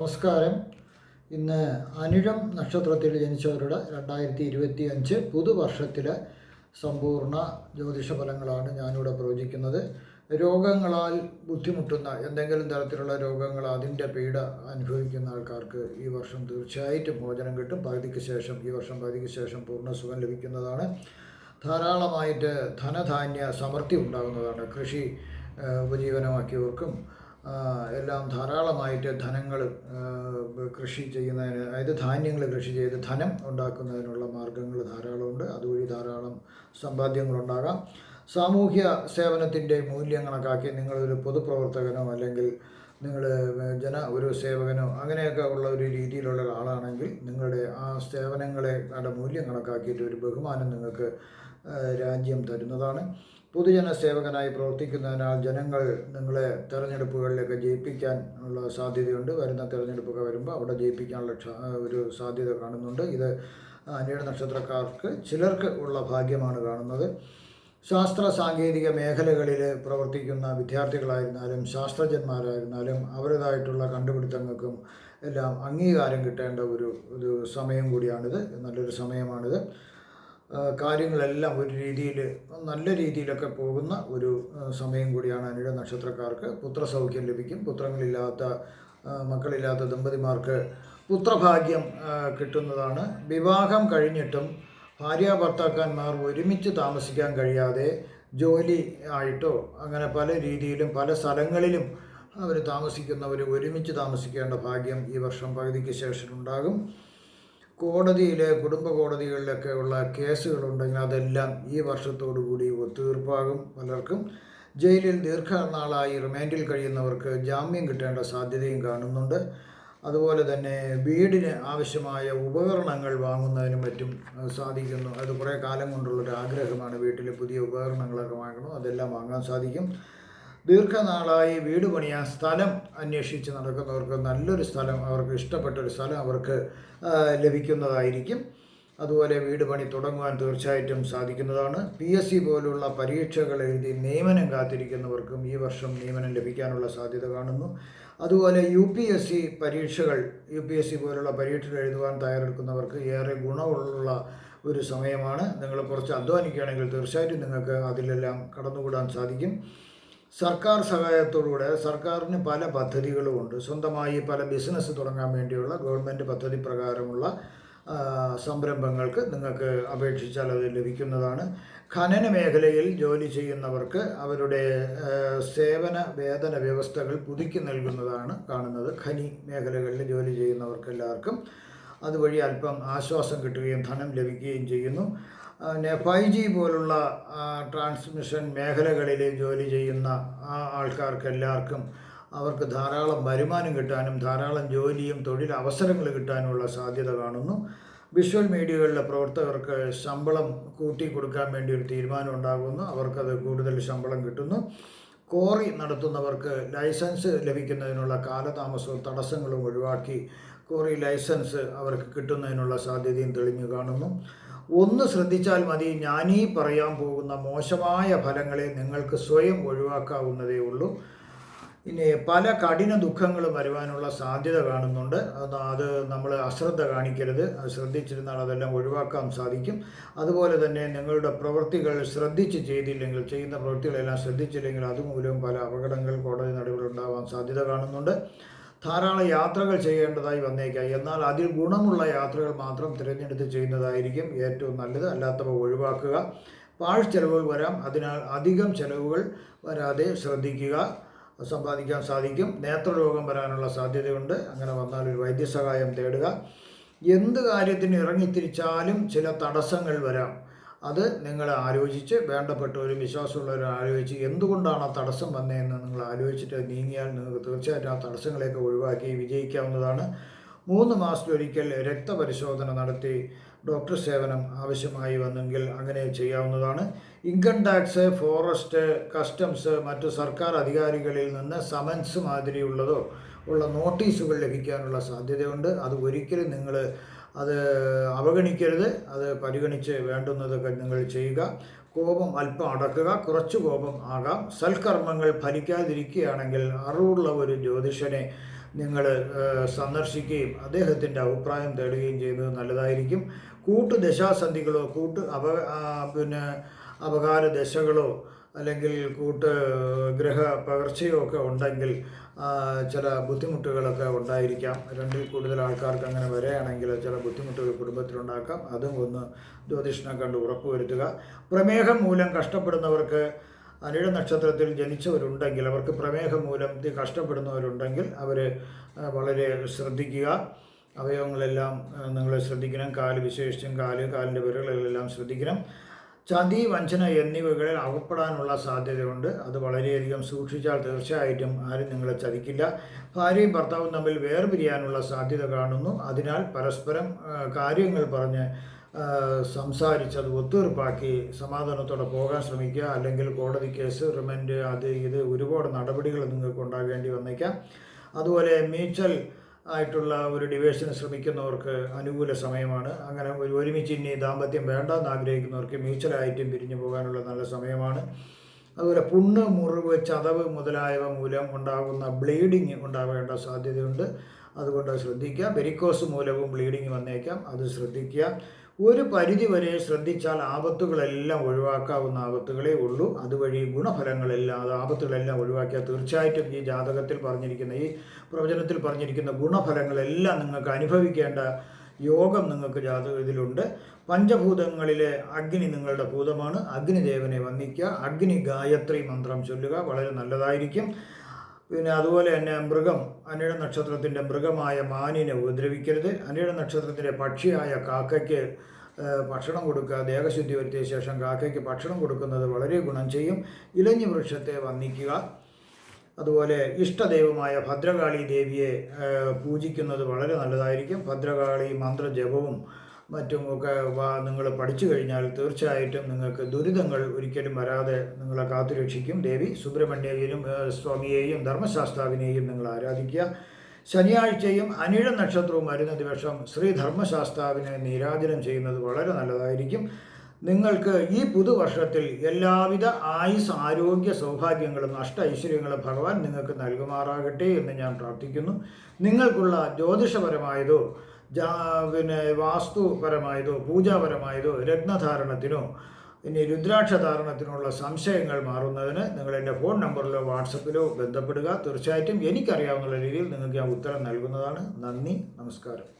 നമസ്കാരം. ഇന്ന് അനുഴം നക്ഷത്രത്തിൽ ജനിച്ചവരുടെ രണ്ടായിരത്തി ഇരുപത്തി അഞ്ച് പുതുവർഷത്തിലെ സമ്പൂർണ ജ്യോതിഷ ഫലങ്ങളാണ് ഞാനിവിടെ പ്രവചിക്കുന്നത്. രോഗങ്ങളാൽ ബുദ്ധിമുട്ടുന്ന എന്തെങ്കിലും തരത്തിലുള്ള രോഗങ്ങൾ അതിന്റെ പീഡ അനുഭവിക്കുന്ന ആൾക്കാർക്ക് ഈ വർഷം തീർച്ചയായിട്ടും മോചനം കിട്ടും. പകുതിക്ക് ശേഷം ഈ വർഷം പകുതിക്ക് ശേഷം പൂർണ സുഖം ലഭിക്കുന്നതാണ്. ധാരാളമായിട്ട് ധനധാന്യ സമൃദ്ധി ഉണ്ടാകുന്നതാണ്. കൃഷി ഉപജീവനമാക്കിയവർക്കും എല്ലാം ധാരാളമായിട്ട് ധനങ്ങൾ കൃഷി ചെയ്യുന്നതിന് അതായത് ധാന്യങ്ങൾ കൃഷി ചെയ്ത് ധനം ഉണ്ടാക്കുന്നതിനുള്ള മാർഗങ്ങൾ ധാരാളമുണ്ട്. അതുവഴി ധാരാളം സമ്പാദ്യങ്ങളുണ്ടാകാം. സാമൂഹ്യ സേവനത്തിന്റെ മൂല്യം കണക്കാക്കി നിങ്ങളൊരു പൊതുപ്രവർത്തകനോ അല്ലെങ്കിൽ നിങ്ങൾ ജന ഒരു സേവകനോ അങ്ങനെയൊക്കെ ഉള്ള ഒരു രീതിയിലുള്ള ഒരാളാണെങ്കിൽ നിങ്ങളുടെ ആ സേവനങ്ങളെ നല്ല മൂല്യം കണക്കാക്കിയിട്ട് ഒരു ബഹുമാനം നിങ്ങൾക്ക് രാജ്യം തരുന്നതാണ്. പൊതുജന സേവകനായി പ്രവർത്തിക്കുന്നതിനാൽ ജനങ്ങൾ നിങ്ങളെ തെരഞ്ഞെടുപ്പുകളിലൊക്കെ ജയിപ്പിക്കാൻ ഉള്ള സാധ്യതയുണ്ട്. വരുന്ന തെരഞ്ഞെടുപ്പൊക്കെ വരുമ്പോൾ അവിടെ ജയിപ്പിക്കാനുള്ള ഒരു സാധ്യത കാണുന്നുണ്ട്. ഇത് അനിഴ നക്ഷത്രക്കാർക്ക് ചിലർക്ക് ഉള്ള ഭാഗ്യമാണ് കാണുന്നത്. ശാസ്ത്ര സാങ്കേതിക മേഖലകളിൽ പ്രവർത്തിക്കുന്ന വിദ്യാർത്ഥികളായിരുന്നാലും ശാസ്ത്രജ്ഞന്മാരായിരുന്നാലും അവരുടേതായിട്ടുള്ള കണ്ടുപിടുത്തങ്ങൾക്കും എല്ലാം അംഗീകാരം കിട്ടേണ്ട ഒരു ഒരു സമയം കൂടിയാണിത്. നല്ലൊരു സമയമാണിത്. കാര്യങ്ങളെല്ലാം ഒരു രീതിയിൽ നല്ല രീതിയിലൊക്കെ പോകുന്ന ഒരു സമയം കൂടിയാണ് അനിഴ നക്ഷത്രക്കാർക്ക്. പുത്രസൗഖ്യം ലഭിക്കും. പുത്രങ്ങളില്ലാത്ത മക്കളില്ലാത്ത ദമ്പതിമാർക്ക് പുത്രഭാഗ്യം കിട്ടുന്നതാണ്. വിവാഹം കഴിഞ്ഞിട്ടും ഭാര്യ ഭർത്താക്കന്മാർ ഒരുമിച്ച് താമസിക്കാൻ കഴിയാതെ ജോലി ആയിട്ടോ അങ്ങനെ പല രീതിയിലും പല സ്ഥലങ്ങളിലും അവർ താമസിക്കുന്നവർ ഒരുമിച്ച് താമസിക്കേണ്ട ഭാഗ്യം ഈ വർഷം പകുതിക്ക് ശേഷം ഉണ്ടാകും. കോടതിയിലെ കുടുംബ കോടതികളിലൊക്കെ ഉള്ള കേസുകളുണ്ടെങ്കിൽ അതെല്ലാം ഈ വർഷത്തോടു കൂടി ഒത്തുതീർപ്പാകും പലർക്കും. ജയിലിൽ ദീർഘനാളായി റിമാൻഡിൽ കഴിയുന്നവർക്ക് ജാമ്യം കിട്ടേണ്ട സാധ്യതയും കാണുന്നുണ്ട്. അതുപോലെ തന്നെ വീടിന് ആവശ്യമായ ഉപകരണങ്ങൾ വാങ്ങുന്നതിനും മറ്റും സാധിക്കുന്നു. അത് കുറേ കാലം കൊണ്ടുള്ളൊരു ആഗ്രഹമാണ് വീട്ടിൽ പുതിയ ഉപകരണങ്ങളൊക്കെ വാങ്ങണം. അതെല്ലാം വാങ്ങാൻ സാധിക്കും. ദീർഘനാളായി വീട് പണിയാൻ സ്ഥലം അന്വേഷിച്ച് നടക്കുന്നവർക്ക് നല്ലൊരു സ്ഥലം അവർക്ക് ഇഷ്ടപ്പെട്ട ഒരു സ്ഥലം അവർക്ക് ലഭിക്കുന്നതായിരിക്കും. അതുപോലെ വീട് പണി തുടങ്ങുവാൻ തീർച്ചയായിട്ടും സാധിക്കുന്നതാണ്. പി എസ് സി പോലുള്ള പരീക്ഷകൾ എഴുതി നിയമനം കാത്തിരിക്കുന്നവർക്കും ഈ വർഷം നിയമനം ലഭിക്കാനുള്ള സാധ്യത കാണുന്നു. അതുപോലെ യു പി എസ് സി പരീക്ഷകൾ യു പി എസ് സി പോലുള്ള പരീക്ഷകൾ എഴുതുവാൻ തയ്യാറെടുക്കുന്നവർക്ക് ഏറെ ഗുണമുള്ള ഒരു സമയമാണ്. നിങ്ങൾ കുറച്ച് അധ്വാനിക്കുകയാണെങ്കിൽ തീർച്ചയായിട്ടും നിങ്ങൾക്ക് അതിലെല്ലാം കടന്നുകൂടാൻ സാധിക്കും. സർക്കാർ സഹായത്തോടുകൂടെ സർക്കാരിന് പല പദ്ധതികളുമുണ്ട്. സ്വന്തമായി പല ബിസിനസ് തുടങ്ങാൻ വേണ്ടിയുള്ള ഗവൺമെന്റ് പദ്ധതി പ്രകാരമുള്ള സംരംഭങ്ങൾക്ക് നിങ്ങൾക്ക് അപേക്ഷിച്ചാൽ അത് ലഭിക്കുന്നതാണ്. ഖനന മേഖലയിൽ ജോലി ചെയ്യുന്നവർക്ക് അവരുടെ സേവന വേതന വ്യവസ്ഥകൾ പുതുക്കി നൽകുന്നതാണ് കാണുന്നത്. ഖനി മേഖലകളിൽ ജോലി ചെയ്യുന്നവർക്ക് എല്ലാവർക്കും അതുവഴി അല്പം ആശ്വാസം കിട്ടുകയും ധനം ലഭിക്കുകയും ചെയ്യുന്നു. പിന്നെ ഫൈവ് ജി പോലുള്ള ട്രാൻസ്മിഷൻ മേഖലകളിൽ ജോലി ചെയ്യുന്ന ആൾക്കാർക്ക് എല്ലാവർക്കും അവർക്ക് ധാരാളം വരുമാനം കിട്ടാനും ധാരാളം ജോലിയും തൊഴിൽ അവസരങ്ങൾ കിട്ടാനുമുള്ള സാധ്യത കാണുന്നു. വിഷ്വൽ മീഡിയകളിലെ പ്രവർത്തകർക്ക് ശമ്പളം കൂട്ടി കൊടുക്കാൻ വേണ്ടി ഒരു തീരുമാനം ഉണ്ടാകുന്നു. അവർക്കത് കൂടുതൽ ശമ്പളം കിട്ടുന്നു. കോറി നടത്തുന്നവർക്ക് ലൈസൻസ് ലഭിക്കുന്നതിനുള്ള കാലതാമസവും തടസ്സങ്ങളും ഒഴിവാക്കി കോറി ലൈസൻസ് അവർക്ക് കിട്ടുന്നതിനുള്ള സാധ്യതയും തെളിഞ്ഞു കാണുന്നു. ഒന്ന് ശ്രദ്ധിച്ചാൽ മതി ഞാനീ പറയാൻ പോകുന്ന മോശമായ ഫലങ്ങളെ നിങ്ങൾക്ക് സ്വയം ഒഴിവാക്കാവുന്നതേ ഉള്ളൂ. ഇനി പല കഠിന ദുഃഖങ്ങളും വരുവാനുള്ള സാധ്യത കാണുന്നുണ്ട്. അത് നമ്മൾ അശ്രദ്ധ കാണിക്കരുത്. അത് ശ്രദ്ധിച്ചിരുന്നാൽ അതെല്ലാം ഒഴിവാക്കാൻ സാധിക്കും. അതുപോലെ തന്നെ നിങ്ങളുടെ പ്രവൃത്തികൾ ശ്രദ്ധിച്ച് ചെയ്തില്ലെങ്കിൽ ചെയ്യുന്ന പ്രവൃത്തികളെല്ലാം ശ്രദ്ധിച്ചില്ലെങ്കിൽ അതുമൂലം പല അപകടങ്ങൾ കോടതി നടപടികൾ ഉണ്ടാവാൻ സാധ്യത കാണുന്നുണ്ട്. ധാരാളം യാത്രകൾ ചെയ്യേണ്ടതായി വന്നേക്കാം. എന്നാൽ അതിൽ ഗുണമുള്ള യാത്രകൾ മാത്രം തിരഞ്ഞെടുത്ത് ചെയ്യുന്നതായിരിക്കും ഏറ്റവും നല്ലത്. അല്ലാത്തവ ഒഴിവാക്കുക. പാഴ് ചെലവുകൾ വരാം. അതിനാൽ അധികം ചെലവുകൾ വരാതെ ശ്രദ്ധിക്കുക. സമ്പാദിക്കാൻ സാധിക്കും. നേത്രരോഗം വരാനുള്ള സാധ്യതയുണ്ട്. അങ്ങനെ വന്നാൽ ഒരു വൈദ്യസഹായം തേടുക. എന്ത് കാര്യത്തിന് ഇറങ്ങിത്തിരിച്ചാലും ചില തടസ്സങ്ങൾ വരാം. അത് നിങ്ങൾ ആലോചിച്ച് വേണ്ടപ്പെട്ടവരും വിശ്വാസമുള്ളവരും ആലോചിച്ച് എന്തുകൊണ്ടാണ് ആ തടസ്സം വന്നതെന്ന് നിങ്ങൾ ആലോചിച്ചിട്ട് നീങ്ങിയാൽ നിങ്ങൾക്ക് തീർച്ചയായിട്ടും ആ തടസ്സങ്ങളെയൊക്കെ ഒഴിവാക്കി വിജയിക്കാവുന്നതാണ്. മൂന്ന് മാസത്തിലൊരിക്കൽ രക്തപരിശോധന നടത്തി ഡോക്ടർ സേവനം ആവശ്യമായി വന്നെങ്കിൽ അങ്ങനെ ചെയ്യാവുന്നതാണ്. ഇൻകം ടാക്സ് ഫോറസ്റ്റ് കസ്റ്റംസ് മറ്റ് സർക്കാർ അധികാരികളിൽ നിന്ന് സമൻസ് മാതിരിയുള്ളതോ ഉള്ള നോട്ടീസുകൾ ലഭിക്കാനുള്ള സാധ്യതയുണ്ട്. അത് ഒരിക്കലും നിങ്ങൾ അത് അവഗണിക്കരുത് അത് പരിഗണിച്ച് വേണ്ടുന്നതൊക്കെ നിങ്ങൾ ചെയ്യുക. കോപം അല്പം അടക്കുക കുറച്ച് കോപം ആകാം. സൽക്കർമ്മങ്ങൾ ഫലിക്കാതിരിക്കുകയാണെങ്കിൽ അറിവുള്ള ഒരു ജ്യോതിഷനെ നിങ്ങൾ സന്ദർശിക്കുകയും അദ്ദേഹത്തിന്റെ അഭിപ്രായം തേടുകയും ചെയ്യുന്നത് നല്ലതായിരിക്കും. കൂട്ടു ദശാസന്ധികളോ കൂട്ട് അപ പിന്നെ അപകാര ദശകളോ അല്ലെങ്കിൽ കൂട്ട് ഗ്രഹ പകർച്ചയോ ഒക്കെ ഉണ്ടെങ്കിൽ ചില ബുദ്ധിമുട്ടുകളൊക്കെ ഉണ്ടായിരിക്കാം. രണ്ടിൽ കൂടുതൽ ആൾക്കാർക്ക് അങ്ങനെ വരികയാണെങ്കിൽ ചില ബുദ്ധിമുട്ടുകൾ കുടുംബത്തിലുണ്ടാക്കാം. അതും ഒന്ന് ജ്യോതിഷനെ കണ്ട് ഉറപ്പുവരുത്തുക. പ്രമേഹം മൂലം കഷ്ടപ്പെടുന്നവർക്ക് അനിഴ നക്ഷത്രത്തിൽ ജനിച്ചവരുണ്ടെങ്കിൽ അവർക്ക് പ്രമേഹം മൂലം കഷ്ടപ്പെടുന്നവരുണ്ടെങ്കിൽ അവർ വളരെ ശ്രദ്ധിക്കുക. അവയവങ്ങളെല്ലാം നിങ്ങൾ ശ്രദ്ധിക്കണം. കാൽ വിശേഷിച്ചും കാൽ കാലിന്റെ വിരലുകളെല്ലാം ശ്രദ്ധിക്കണം. ചതി വഞ്ചന എന്നിവകളിൽ അകപ്പെടാനുള്ള സാധ്യതയുണ്ട്. അത് വളരെയധികം സൂക്ഷിച്ചാൽ തീർച്ചയായിട്ടും ആരും നിങ്ങളെ ചതിക്കില്ല. ഭാര്യയും ഭർത്താവും തമ്മിൽ വേർപിരിയാനുള്ള സാധ്യത കാണുന്നു. അതിനാൽ പരസ്പരം കാര്യങ്ങൾ പറഞ്ഞ് സംസാരിച്ച് അത് ഒത്തീർപ്പാക്കി സമാധാനത്തോടെ പോകാൻ ശ്രമിക്കുക. അല്ലെങ്കിൽ കോടതി കേസ് റിമൻഡ് അത് ഇത് ഒരുപാട് നടപടികൾ നിങ്ങൾക്ക് ഉണ്ടാകേണ്ടി വന്നേക്കാം. അതുപോലെ മ്യൂച്വൽ ആയിട്ടുള്ള ഒരു ഡിവേഷന് ശ്രമിക്കുന്നവർക്ക് അനുകൂല സമയമാണ്. അങ്ങനെ ഒരു ഒരുമിച്ച് ഇനി ദാമ്പത്യം വേണ്ടെന്ന് ആഗ്രഹിക്കുന്നവർക്ക് മ്യൂച്വലായിട്ടും പിരിഞ്ഞു പോകാനുള്ള നല്ല സമയമാണ്. അതുപോലെ പുണ്ണ് മുറിവ് ചതവ് മുതലായവ മൂലം ഉണ്ടാകുന്ന ബ്ലീഡിങ് ഉണ്ടാവേണ്ട സാധ്യതയുണ്ട്. അതുകൊണ്ട് ശ്രദ്ധിക്കുക വെരിക്കോസ് മൂലവും ബ്ലീഡിങ് വന്നേക്കാം. അത് ശ്രദ്ധിക്കുക. ഒരു പരിധി വരെ ശ്രദ്ധിച്ചാൽ ആപത്തുകളെല്ലാം ഒഴിവാക്കാവുന്ന ആപത്തുകളേ ഉള്ളൂ. അതുവഴി ഗുണഫലങ്ങളെല്ലാം അത് ആപത്തുകളെല്ലാം ഒഴിവാക്കിയാൽ തീർച്ചയായിട്ടും ഈ ജാതകത്തിൽ പറഞ്ഞിരിക്കുന്ന ഈ പ്രവചനത്തിൽ പറഞ്ഞിരിക്കുന്ന ഗുണഫലങ്ങളെല്ലാം നിങ്ങൾക്ക് അനുഭവിക്കേണ്ട യോഗം നിങ്ങൾക്ക് ജാതക ഇതിലുണ്ട്. പഞ്ചഭൂതങ്ങളിലെ അഗ്നി നിങ്ങളുടെ ഭൂതമാണ്. അഗ്നിദേവനെ വന്ദിക്കുക. അഗ്നി ഗായത്രി മന്ത്രം ചൊല്ലുക. വളരെ നല്ലതായിരിക്കും. പിന്നെ അതുപോലെ തന്നെ മൃഗം അനിഴ നക്ഷത്രത്തിന്റെ മൃഗമായ മാനിനെ ഉപദ്രവിക്കരുത്. അനിഴ നക്ഷത്രത്തിന്റെ പക്ഷിയായ കാക്കയ്ക്ക് ഭക്ഷണം കൊടുക്കുക. ദേഹശുദ്ധി വരുത്തിയ ശേഷം കാക്കയ്ക്ക് ഭക്ഷണം കൊടുക്കുന്നത് വളരെ ഗുണം ചെയ്യും. ഇലഞ്ഞി വൃക്ഷത്തെ വന്ദിക്കുക. അതുപോലെ ഇഷ്ടദൈവമായ ഭദ്രകാളി ദേവിയെ പൂജിക്കുന്നത് വളരെ നല്ലതായിരിക്കും. ഭദ്രകാളി മന്ത്രജപവും മറ്റും ഒക്കെ നിങ്ങൾ പഠിച്ചു കഴിഞ്ഞാൽ തീർച്ചയായിട്ടും നിങ്ങൾക്ക് ദുരിതങ്ങൾ ഒരിക്കലും വരാതെ നിങ്ങളെ കാത്തുരക്ഷിക്കും ദേവി സുബ്രഹ്മണ്യയെയും സ്വാമിയെയും ധർമ്മശാസ്താവിനെയും നിങ്ങൾ ആരാധിക്കുക. ശനിയാഴ്ചയും അനിഴ നക്ഷത്രവും വരുന്ന ദിവസം ശ്രീ ധർമ്മശാസ്താവിനെ നീരാജനം ചെയ്യുന്നത് വളരെ നല്ലതായിരിക്കും. നിങ്ങൾക്ക് ഈ പുതുവർഷത്തിൽ എല്ലാവിധ ആയുസ് ആരോഗ്യ സൗഭാഗ്യങ്ങളും നഷ്ട ഐശ്വര്യങ്ങളും ഭഗവാൻ നിങ്ങൾക്ക് നൽകുമാറാകട്ടെ എന്ന് ഞാൻ പ്രാർത്ഥിക്കുന്നു. നിങ്ങൾക്കുള്ള ജ്യോതിഷപരമായതോ പിന്നെ വാസ്തുപരമായതോ പൂജാപരമായതോ രത്നധാരണത്തിനോ ഇനി രുദ്രാക്ഷ ധാരണത്തിനുള്ള സംശയങ്ങൾ മാറുന്നതിന് നിങ്ങൾ എന്റെ ഫോൺ നമ്പറിലോ വാട്സപ്പിലോ ബന്ധപ്പെടുക. തീർച്ചയായിട്ടും എനിക്കറിയാവുന്ന രീതിയിൽ നിങ്ങൾക്ക് ഞാൻ ഉത്തരം നൽകുന്നതാണ്. നന്ദി നമസ്കാരം.